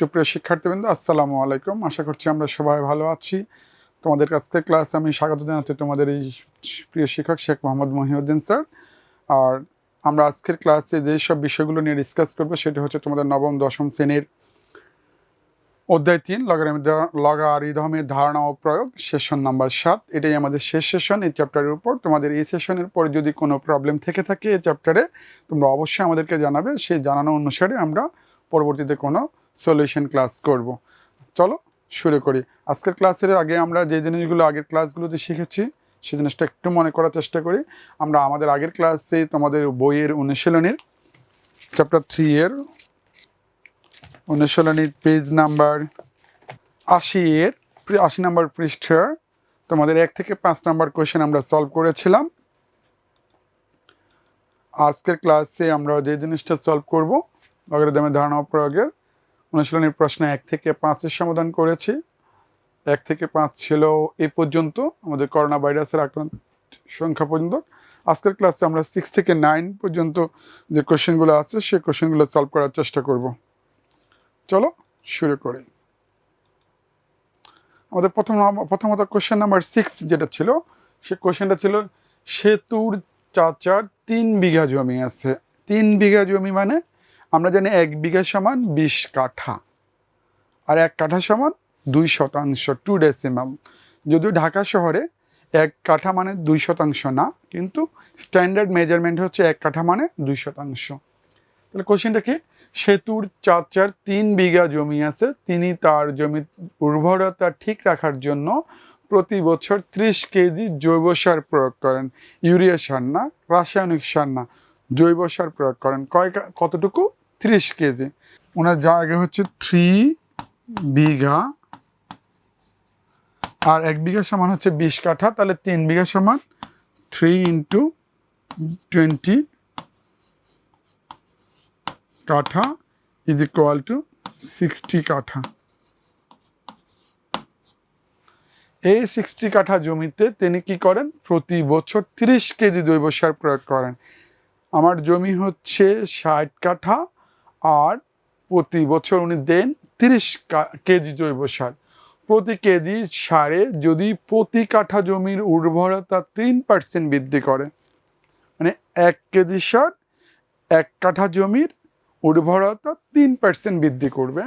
সুপ্রিয় শিক্ষার্থীবৃন্দ, আসসালামু আলাইকুম। আশা করছি আমরা সবাই ভালো আছি। তোমাদের কাছ থেকে ক্লাস আমি স্বাগত জানাচ্ছি তোমাদের এই প্রিয় শিক্ষক শেখ মোহাম্মদ মহিউদ্দিন স্যার। আর আমরা আজকের ক্লাসে যেসব বিষয়গুলো নিয়ে ডিসকাস করব, সেটা হচ্ছে তোমাদের নবম, দশম শ্রেণির অধ্যায় তিন লগারিদমের ধারণা ও প্রয়োগ সেশন নাম্বার সাত। এটাই আমাদের শেষ সেশন এই চ্যাপ্টারের উপর। তোমাদের এই সেশনের পর যদি কোনো প্রবলেম থেকে থাকে, এই চ্যাপ্টারে তোমরা অবশ্যই আমাদেরকে জানাবে। সেই জানানো অনুসারে আমরা পরবর্তীতে কোনো সলিউশন ক্লাস করব। চলো শুরু করি। আজকের ক্লাসের আগে আমরা যে জিনিসগুলো আগের ক্লাসগুলোতে শিখেছি সেই জিনিসটা একটু মনে করার চেষ্টা করি। আমরা আমাদের আগের ক্লাসে তোমাদের বইয়ের অনুশীলনীর চ্যাপ্টার থ্রি এর অনুশীলনীর পেজ নাম্বার আশি এর আশি নাম্বার পৃষ্ঠার তোমাদের এক থেকে পাঁচ নাম্বার কোয়েশ্চেন আমরা সলভ করেছিলাম। আজকের ক্লাসে আমরা যে জিনিসটা সলভ করব ধারণা প্রয়োগের অনুশীলনীর প্রশ্ন এক থেকে পাঁচের সমাধান করেছি। এক থেকে পাঁচ ছিল এ পর্যন্ত। আমাদের করোনা ভাইরাসের আক্রান্ত সংখ্যা পর্যন্ত। আজকের ক্লাসে আমরা সিক্স থেকে নাইন পর্যন্ত যে কোশ্চেনগুলো আছে সেই কোশ্চেনগুলো সলভ করার চেষ্টা করব। চলো শুরু করি। আমাদের প্রথম প্রথমত কোশ্চেন নাম্বার সিক্স যেটা ছিল, সে কোশ্চেনটা ছিল, সেতুর চাচার তিন বিঘা জমি আছে। তিন বিঘা জমি মানে আমরা জানি এক বিঘা সমান বিশ কাঠা। আর এক কাঠা সমান দুই শতাংশ টু ডেসিমাল যদিও ঢাকা শহরে এক কাঠা মানে দুই শতাংশ না, কিন্তু স্ট্যান্ডার্ড মেজারমেন্ট হচ্ছে এক কাঠা মানে দুই শতাংশ। তাহলে কোশ্চেনটা কি? সেতুর চাচার তিন বিঘা জমি আছে, তিনি তার জমি উর্বরতা ঠিক রাখার জন্য প্রতি বছর ত্রিশ কেজি জৈব সার প্রয়োগ করেন। ইউরিয়া সার না, রাসায়নিক সার না, জৈব সার প্রয়োগ করেন। কয় কতটুকু? ত্রিশ কেজি। ওনার জায়গা হচ্ছে থ্রি বিঘা। আর এক বিঘা সমান হচ্ছে বিশ কাঠা, তাহলে তিন বিঘা সমান three into twenty katha is equal to sixty katha. এই সিক্সটি কাঠা জমিতে তিনি কি করেন? প্রতি বছর তিরিশ কেজি জৈব সার প্রয়োগ করেন। আমার জমি হচ্ছে ষাট কাঠা আর প্রতি বছর উনি দেন তিরিশ কেজি জৈব সার। প্রতি কেজি সারে যদি প্রতি কাঠা জমির উর্বরতা তিন পার্সেন্ট বৃদ্ধি করে মানে এক কেজি সার এক কাঠা জমির উর্বরতা তিন পার্সেন্ট বৃদ্ধি করবে,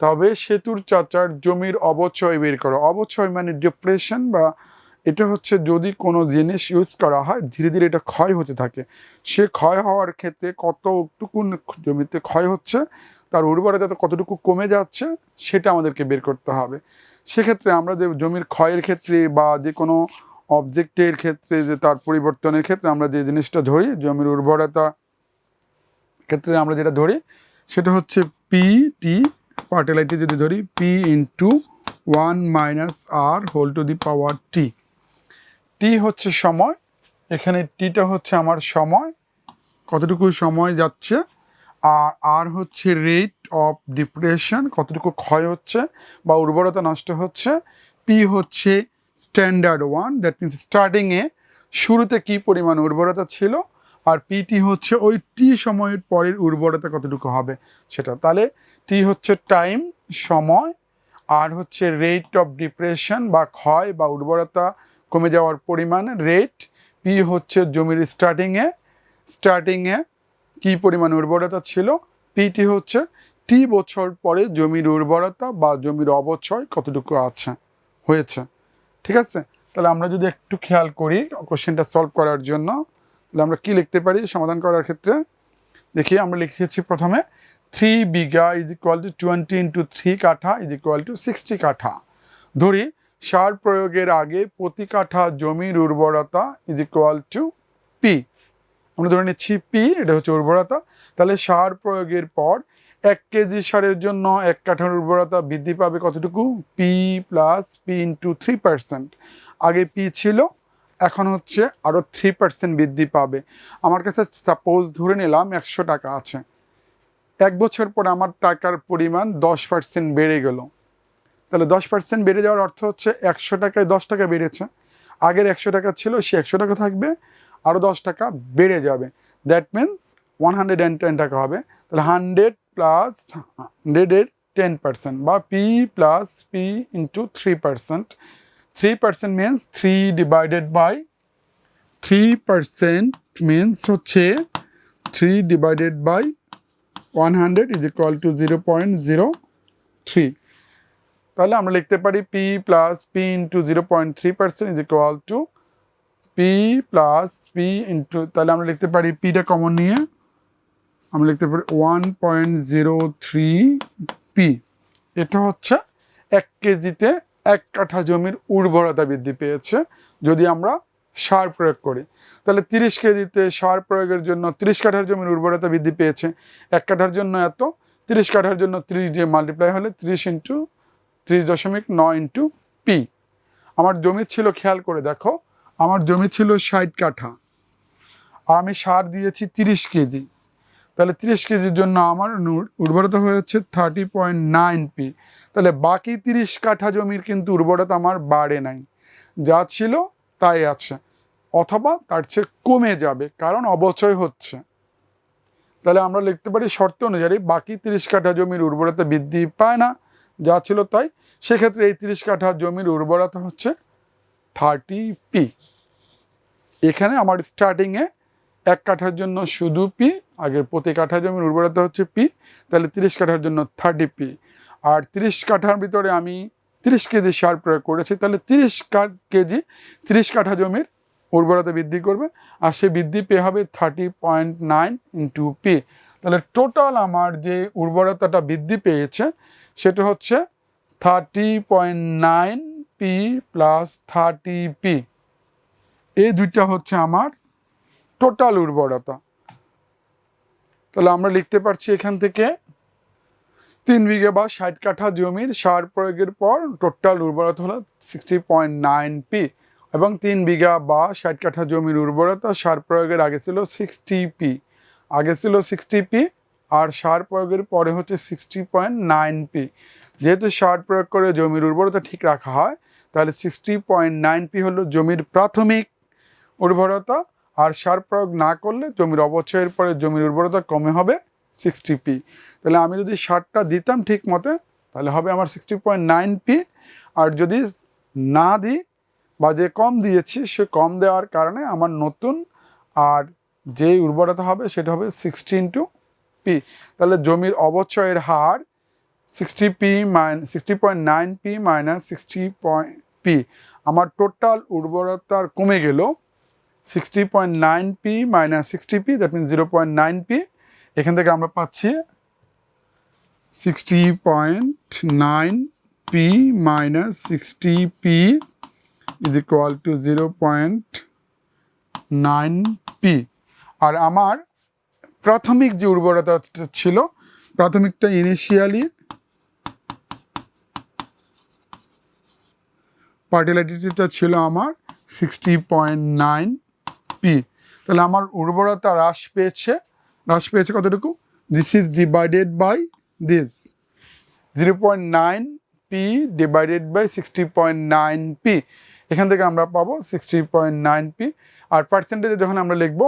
তবে সেতুর চাচার জমির অবচয় বের করো। অবচয় মানে ডিপ্রেশন বা এটা হচ্ছে যদি কোনো জিনিস ইউজ করা হয়, ধীরে ধীরে এটা ক্ষয় হতে থাকে। সে ক্ষয় হওয়ার ক্ষেত্রে কতটুকু জমিতে ক্ষয় হচ্ছে, তার উর্বরতা কতটুকু কমে যাচ্ছে, সেটা আমাদেরকে বের করতে হবে। সেক্ষেত্রে আমরা যে জমির ক্ষয়ের ক্ষেত্রে বা যে কোনো অবজেক্টের ক্ষেত্রে, যে তার পরিবর্তনের ক্ষেত্রে আমরা যে জিনিসটা ধরি, জমির উর্বরতা ক্ষেত্রে আমরা যেটা ধরি, সেটা হচ্ছে পি টি পার্টেলাইটি যদি ধরি P into one minus R whole to the power T T হচ্ছে সময়। এখানে টিটা হচ্ছে আমার সময়। কতটুকু সময় যাচ্ছে? আর আর হচ্ছে রেট অফ ডিপ্রেশন কতটুকু ক্ষয় হচ্ছে বা উর্বরতা নষ্ট হচ্ছে? পি হচ্ছে স্ট্যান্ডার্ড ওয়ান দ্যাট মিনস স্টার্টিংয়ে শুরুতে কি পরিমাণ উর্বরতা ছিল? আর পিটি হচ্ছে ওই টি সময়ের পরের উর্বরতা কতটুকু হবে সেটা। তাহলে টি হচ্ছে টাইম সময়, আর হচ্ছে রেট অফ ডিপ্রেশন বা ক্ষয় বা উর্বরতা কমে যাওয়ার পরিমাণ রেট পি হচ্ছে জমির স্টার্টিংয়ে স্টার্টিংয়ে কি পরিমাণ উর্বরতা ছিল? পিটি হচ্ছে টি বছর পরে জমির উর্বরতা বা জমির অবচয় কতটুকু আছে, হয়েছে। ঠিক আছে? তাহলে আমরা যদি একটু খেয়াল করি কোশ্চেনটা সলভ করার জন্য, তাহলে আমরা কি লিখতে পারি সমাধান করার ক্ষেত্রে? দেখি, আমরা লিখেছি প্রথমে three bigha is equal to twenty into three katha is equal to sixty katha. ধরি সার প্রয়োগের আগে প্রতি কাঠা জমির উর্বরতা ইজ ইকুয়াল টু পি আমরা ধরে নিচ্ছি পি এটা হচ্ছে উর্বরতা। তাহলে সার প্রয়োগের পর এক কেজি সারের জন্য এক কাঠার উর্বরতা বৃদ্ধি পাবে কতটুকু? P plus P into three percent আগে পি ছিল, এখন হচ্ছে আরও থ্রি পার্সেন্ট বৃদ্ধি পাবে। আমার কাছে সাপোজ ধরে নিলাম একশো টাকা আছে। এক বছর পর আমার টাকার পরিমাণ দশ পার্সেন্ট বেড়ে গেল। তাহলে দশ পার্সেন্ট বেড়ে যাওয়ার অর্থ হচ্ছে একশো টাকায় দশ টাকা বেড়েছে। আগের একশো টাকা ছিল, সে একশো টাকা থাকবে আরও দশ টাকা বেড়ে যাবে। That means one hundred and ten টাকা হবে। তাহলে হান্ড্রেড প্লাস হান্ড্রেডের টেন পার্সেন্ট বা P plus P into three percent three percent means three divided by three percent means হচ্ছে three divided by one hundred is equal to zero point zero three তাহলে আমরা লিখতে পারি P plus P into zero point three percent is equal to P plus P into তাহলে আমরা লিখতে পারি পিটা কমন নিয়ে, আমরা লিখতে পারি one point zero three P এটা হচ্ছে এক কেজিতে এক কাঠা জমির উর্বরতা বৃদ্ধি পেয়েছে, যদি আমরা সার প্রয়োগ করি। তাহলে তিরিশ কেজিতে সার প্রয়োগের জন্য তিরিশ কাঠার জমির উর্বরতা বৃদ্ধি পেয়েছে, এক কাঠার জন্য এত, তিরিশ কাঠার জন্য ত্রিশ দিয়ে মাল্টিপ্লাই হলে তিরিশ ইন্টু ত্রিশ দশমিক নয় ইন্টু পি। আমার জমি ছিল, খেয়াল করে দেখো, আমার জমি ছিল ষাট কাঠা। আর আমি সার দিয়েছি তিরিশ কেজি। তাহলে তিরিশ কেজির জন্য আমার উর্বরতা হয়েছে থার্টি পয়েন্ট নাইন পি। তাহলে বাকি তিরিশ কাঠা জমির কিন্তু উর্বরতা আমার বাড়ে নাই। যা ছিল তাই আছে, অথবা তার চেয়ে কমে যাবে, কারণ অবচয় হচ্ছে। তাহলে আমরা লিখতে পারি শর্ত অনুযায়ী বাকি তিরিশ কাঠা জমির উর্বরতা বৃদ্ধি পায় না যা ছিল তাই। সেক্ষেত্রে এই তিরিশ কাঠা জমির উর্বরতা হচ্ছে থার্টি পি এখানে আমার স্টার্টিংয়ে এক কাঠার জন্য শুধু পি আগে প্রতি কাঠা জমির উর্বরতা হচ্ছে পি তাহলে তিরিশ কাঠার জন্য থার্টি পি আর তিরিশ কাঠার ভিতরে আমি তিরিশ কেজি সার প্রয়োগ করেছি, তাহলে তিরিশ কেজি তিরিশ কাঠা জমির উর্বরতা বৃদ্ধি করবে, আর সে বৃদ্ধি পেয়ে হবে thirty point nine into P তাহলে টোটাল আমার যে উর্বরতাটা বৃদ্ধি পেয়েছে সেটা হচ্ছে thirty point nine P plus thirty P এই দুইটা হচ্ছে আমার টোটাল উর্বরতা। তাহলে আমরা লিখতে পারছি এখান থেকে তিন বিঘে বা ষাট কাঠা জমির সার প্রয়োগের পর টোটাল উর্বরতা হলো সিক্সটি পয়েন্ট নাইন পি এবং তিন বিঘা বা ষাট কাঠা জমির উর্বরতা সার প্রয়োগের আগে ছিল সিক্সটি পি আগে ছিল সিক্সটি পি আর সার প্রয়োগের পরে হচ্ছে সিক্সটি পয়েন্ট নাইন পি যেহেতু সার প্রয়োগ করে জমির উর্বরতা ঠিক রাখা হয়, তাহলে সিক্সটি পয়েন্ট নাইন পি হলো জমির প্রাথমিক উর্বরতা, আর সার প্রয়োগ না করলে জমির অবচয়ের পরে জমির উর্বরতা কমে হবে সিক্সটি পি তাহলে আমি যদি সারটা দিতাম ঠিক মতে, তাহলে হবে আমার সিক্সটি পয়েন্ট নাইন পি আর যদি না দিই বা যে কম দিয়েছি, সে কম দেওয়ার কারণে আমার নতুন আর যে উর্বরতা হবে, সেটা হবে সিক্সটি ইন্টু পি, তাহলে জমির অবচয়ের হার sixty P minus sixty point nine P minus sixty point P আমার টোটাল উর্বরতার কমে গেল sixty point nine P minus sixty P that mean zero point nine P এখান থেকে আমরা পাচ্ছি sixty point nine P minus sixty P is equal to zero point nine P আর আমার প্রাথমিক যে উর্বরতা ছিল, প্রাথমিকটা ইনিশিয়ালি ফার্টিলাইটিটা ছিল আমার সিক্সটি পয়েন্ট নাইন পি তাহলে আমার উর্বরতা হ্রাস পেয়েছে হ্রাস পেয়েছে কতটুকু? This is divided by this zero point nine P divided by sixty point nine P এখান থেকে আমরা পাবো সিক্সটি পয়েন্ট নাইন পি আর পার্সেন্টেজে যখন আমরা লিখব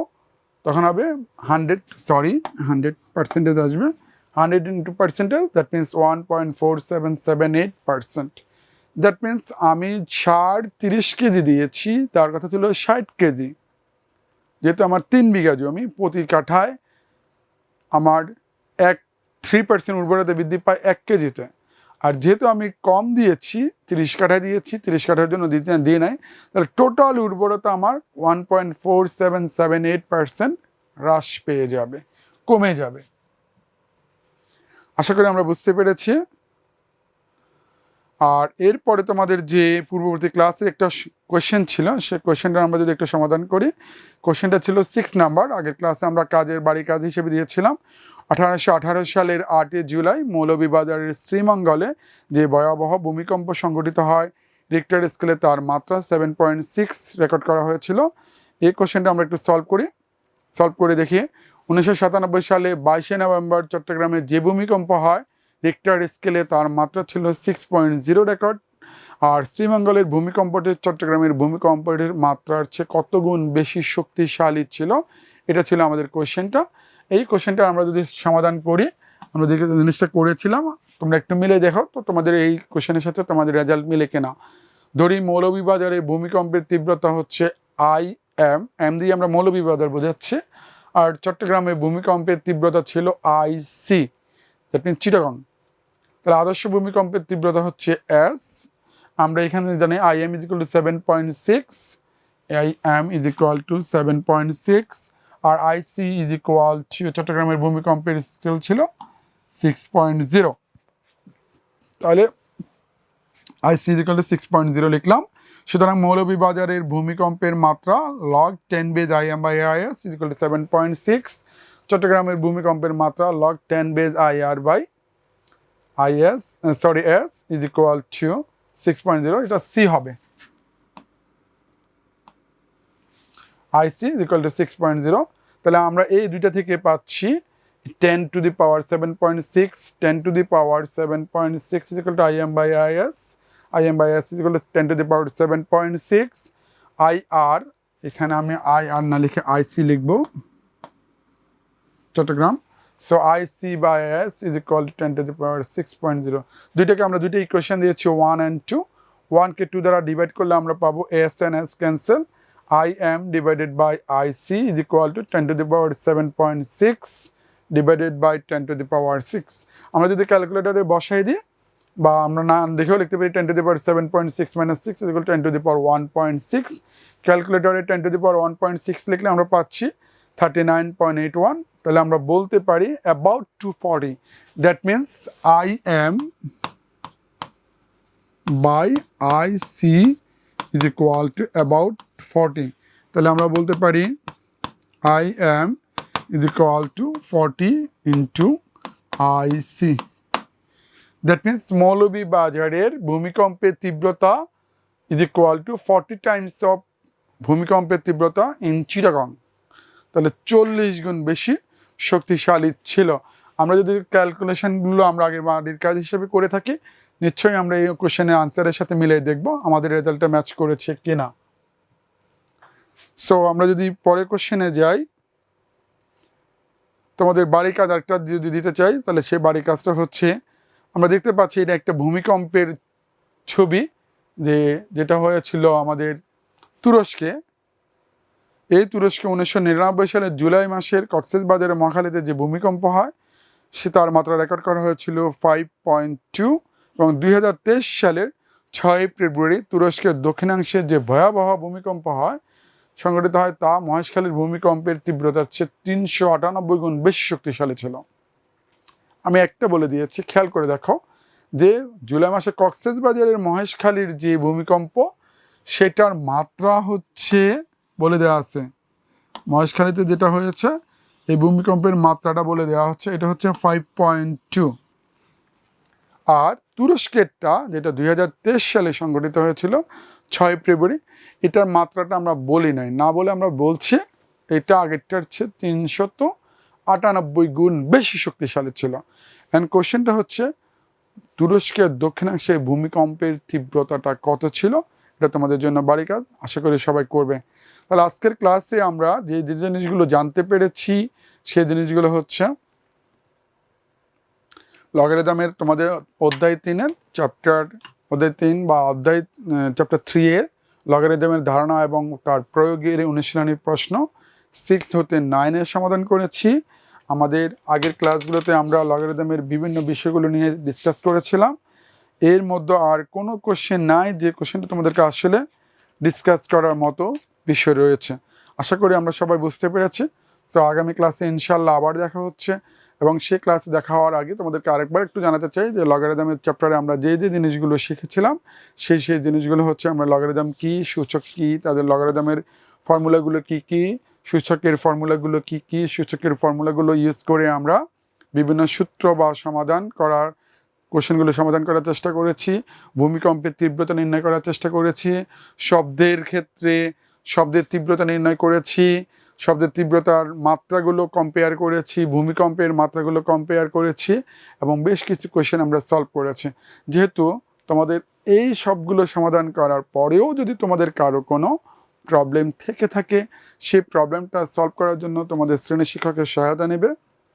তখন হবে হান্ড্রেড, সরি, হান্ড্রেড পার্সেন্টেজ আসবে। Hundred into percentage that means one point four seven seven eight percent that means আমি সার তিরিশ কেজি দিয়েছি, তার কথা ছিল ষাট কেজি। যেহেতু আমার তিন বিঘা জমি, প্রতি কাঠায় আমার এক থ্রি পার্সেন্ট উর্বরতা বৃদ্ধি পায় এক কেজিতে। আর যেহেতু আমি কম দিয়েছি, তিরিশ কাঠা দিয়েছি, তিরিশ কাঠার জন্য দিতে দিয়ে নাই, তাহলে টোটাল উর্বরতা আমার one point four seven seven eight percent হ্রাস পেয়ে যাবে, কমে যাবে। আশা করি আমরা বুঝতে পেরেছি। আর এরপরে তোমাদের যে পূর্ববর্তী ক্লাসে একটা কোয়েশ্চেন ছিল, সে কোয়েশ্চেনটা আমরা যদি একটু সমাধান করি কোয়েশ্চেনটা ছিল সিক্স নাম্বার আগের ক্লাসে আমরা কাজের বাড়ি কাজ হিসেবে দিয়েছিলাম। আঠারোশো আঠারো সালের আটই জুলাই মৌলভীবাজারের শ্রীমঙ্গলে যে ভয়াবহ ভূমিকম্প সংঘটিত হয় রিক্টার স্কেলে তার মাত্রা সেভেন পয়েন্ট সিক্স রেকর্ড করা হয়েছিল। এই কোয়েশ্চেনটা আমরা একটু সলভ করি। সলভ করে দেখি। উনিশশো সাতানব্বই সালে বাইশে নভেম্বর চট্টগ্রামে যে ভূমিকম্প হয় রিক্টার স্কেলে তার মাত্রা ছিল সিক্স পয়েন্ট জিরো রেকর্ড আর শ্রীমঙ্গলের ভূমিকম্পটি, চট্টগ্রামের ভূমিকম্পটির মাত্রার চেয়ে কত গুণ বেশি শক্তিশালী ছিল? এটা ছিল আমাদের কোশ্চেনটা এই কোয়েশ্চেনটা আমরা যদি সমাধান করি, আমরা যে জিনিসটা করেছিলাম, তোমরা একটু মিলে দেখো। তো তোমাদের এই কোশ্চেনের সাথে তোমাদের রেজাল্ট মিলে কেনা। ধরি মৌলভীবাজারে ভূমিকম্পের তীব্রতা হচ্ছে আই এম এম দিয়ে আমরা মৌলভীবাজার বোঝাচ্ছি। আর চট্টগ্রামে ভূমিকম্পের তীব্রতা ছিল I C that mean Chittagong. তাহলে আদর্শ ভূমিকম্পের তীব্রতা হচ্ছে এস আমরা এখানে জানি I M is to seven point six I M is equal to seven point six R I C is equal চট্টগ্রামের ভূমিকম্পের স্কেল ছিল সিক্স পয়েন্ট জিরো তাহলে I C is equal to six point zero লিখলাম। সুতরাং মৌলভীবাজারের ভূমিকম্পের মাত্রা log ten base I M by I S is equal to seven point six চট্টগ্রামের ভূমিকম্পের মাত্রা log ten base I R by I S sorry S is equal to six point zero এটা C হবে। I C is equal to six point zero তাহলে আমরা এই দুইটা থেকে পাচ্ছি ten to the power seven point six ten to the power seven point six is equal to I M by I S I M by S is equal to ten to the power seven point six I R এখানে আমি I R না লিখে I C লিখব, Chittagong. So I C by S is equal to ten to the power six point zero দুইটাকে আমরা দুইটা equation দিয়েছি one and two ওয়ানকে টু দ্বারা ডিভাইড করলে আমরা পাবো S N S cancel I M divided by I C is equal to ten to the power seven point six divided by ten to the power six আমরা যদি ক্যালকুলেটারে বসাই দিই, বা আমরা না দেখেও লিখতে পারি ten to the power seven point six minus six equal ten to the power one point six ক্যালকুলেটারে ten to the power one point six লিখলে আমরা পাচ্ছি thirty nine point eight one তাহলে আমরা বলতে পারি about two forty that means I M by I C is equal to about forty তাহলে আমরা বলতে পারি I M is equal to forty into I C that means মৌলভী বাজারের ভূমিকম্পের তীব্রতা is equal to forty times of ভূমিকম্পের তীব্রতা in Chittagong তাহলে চল্লিশ গুণ বেশি শক্তিশালী ছিল। আমরা যদি ক্যালকুলেশনগুলো আমরা আগে বাড়ির কাজ হিসেবে করে থাকি, নিশ্চয়ই আমরা এই কোশ্চেনের আনসারের সাথে মিলিয়ে দেখব আমাদের রেজাল্টটা ম্যাচ করেছে কিনা। সো আমরা যদি পরের কোশ্চেনে যাই, তোমাদের বাড়ি কাজ আরেকটা যদি দিতে চাই, তাহলে সেই বাড়ি কাজটা হচ্ছে, আমরা দেখতে পাচ্ছি এটা একটা ভূমিকম্পের ছবি, যে যেটা হয়েছিল আমাদের তুরস্কে। এই তুরস্কে উনিশশো নিরানব্বই সালের জুলাই মাসের কক্সেস বাজারে মহাখালীতে যে ভূমিকম্প হয়, সে তার মাত্রা রেকর্ড করা হয়েছিল ফাইভ পয়েন্ট টু এবং দুই হাজার তেইশ সালের ছয় ফেব্রুয়ারি তুরস্কের দক্ষিণাংশে যে ভয়াবহ ভূমিকম্প হয়, সংঘটিত হয় তা মহেশখালীর ভূমিকম্পের তীব্রতার চেয়ে তিনশো আটানব্বই গুণ বেশি শক্তিশালী ছিল। আমি একটা বলে দিয়েছি, খেয়াল করে দেখো যে জুলাই মাসে কক্সেস বাজারের মহেশখালীর যে ভূমিকম্প, সেটার মাত্রা হচ্ছে বলে দেওয়া আছে। মহেশখালীতে যেটা হয়েছে, এই ভূমিকম্পের মাত্রাটা বলে দেওয়া হচ্ছে, এটা হচ্ছে ফাইভ পয়েন্ট টু আর তুরস্কেরটা, যেটা দু হাজার তেইশ সালে সংঘটিত হয়েছিল, ছয় ফেব্রুয়ারি, এটার মাত্রাটা আমরা বলি নাই। না বলে আমরা বলছি, এটা আগেরটার চেয়ে তিনশত আটানব্বই গুণ বেশি শক্তিশালী ছিল। অ্যান্ড কোশ্চেনটা হচ্ছে, তুরস্কের দক্ষিণাংশে ভূমিকম্পের তীব্রতাটা কত ছিল? এটা তোমাদের জন্য বাড়ি কাজ আশা করি সবাই করবে। তাহলে আজকের ক্লাসে আমরা যে যে জিনিসগুলো জানতে পেরেছি সেই জিনিসগুলো হচ্ছে লগারিদমের তোমাদের অধ্যায় তিনের চ্যাপ্টার অধ্যায় তিন বা অধ্যায় চ্যাপ্টার থ্রি এর লগারিদমের ধারণা এবং তার প্রয়োগের অনুশীলনীর প্রশ্ন সিক্স হতে নাইনের সমাধান করেছি। আমাদের আগের ক্লাসগুলোতে আমরা লগারিদমের বিভিন্ন বিষয়গুলো নিয়ে ডিসকাস করেছিলাম। এর মধ্যে আর কোনো কোশ্চেন নাই, যে কোশ্চেনটা তোমাদেরকে আসলে ডিসকাস করার মতো বিষয় রয়েছে। আশা করি আমরা সবাই বুঝতে পেরেছি। তো আগামী ক্লাসে ইনশাল্লাহ আবার দেখা হচ্ছে এবং সেই ক্লাসে দেখা হওয়ার আগে তোমাদেরকে আরেকবার একটু জানাতে চাই যে লগারিদমের চ্যাপ্টারে আমরা যে যে জিনিসগুলো শিখেছিলাম, সেই সেই জিনিসগুলো হচ্ছে আমরা লগারিদম কি, সূচক কি, তাদের লগারিদমের ফর্মুলাগুলো কি কি, সূচকের ফর্মুলাগুলো কি কি, সূচকের ফর্মুলাগুলো ইউজ করে আমরা বিভিন্ন সূত্র বা সমাধান করার কোশ্চেনগুলো সমাধান করার চেষ্টা করেছি, ভূমিকম্পের তীব্রতা নির্ণয় করার চেষ্টা করেছি, শব্দের ক্ষেত্রে শব্দের তীব্রতা নির্ণয় করেছি, শব্দের তীব্রতার মাত্রাগুলো কম্পেয়ার করেছি, ভূমিকম্পের মাত্রাগুলো কম্পেয়ার করেছি এবং বেশ কিছু কোয়েশ্চেন আমরা সলভ করেছি। যেহেতু তোমাদের এই সবগুলো সমাধান করার পরেও যদি তোমাদের কারও কোনো প্রবলেম থেকে থাকে সেই প্রবলেমটা সলভ করার জন্য তোমাদের শ্রেণি শিক্ষকের সহায়তা নেবে।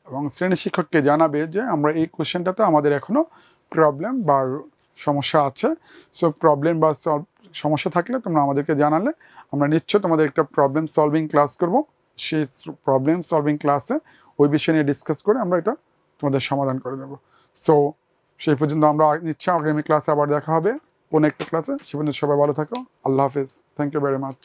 এবং শ্রেণি শিক্ষককে জানাবে যে আমরা এই কোশ্চেনটাতে আমাদের এখনও প্রবলেম বা সমস্যা আছে। সো প্রবলেম বা সমস্যা থাকলে তোমরা আমাদেরকে জানালে। আমরা নিশ্চয় তোমাদের একটা প্রবলেম সলভিং ক্লাস করব। সেই প্রবলেম সলভিং ক্লাসে ওই বিষয় নিয়ে ডিসকাস করে আমরা এটা তোমাদের সমাধান করে দেবো। সো সেই পর্যন্ত আমরা নিশ্চয় আগামী ক্লাসে আবার দেখা হবে। কোন একটা ক্লাসে সে পর্যন্ত সবাই ভালো থাকো। আল্লাহ হাফিজ। Thank you very much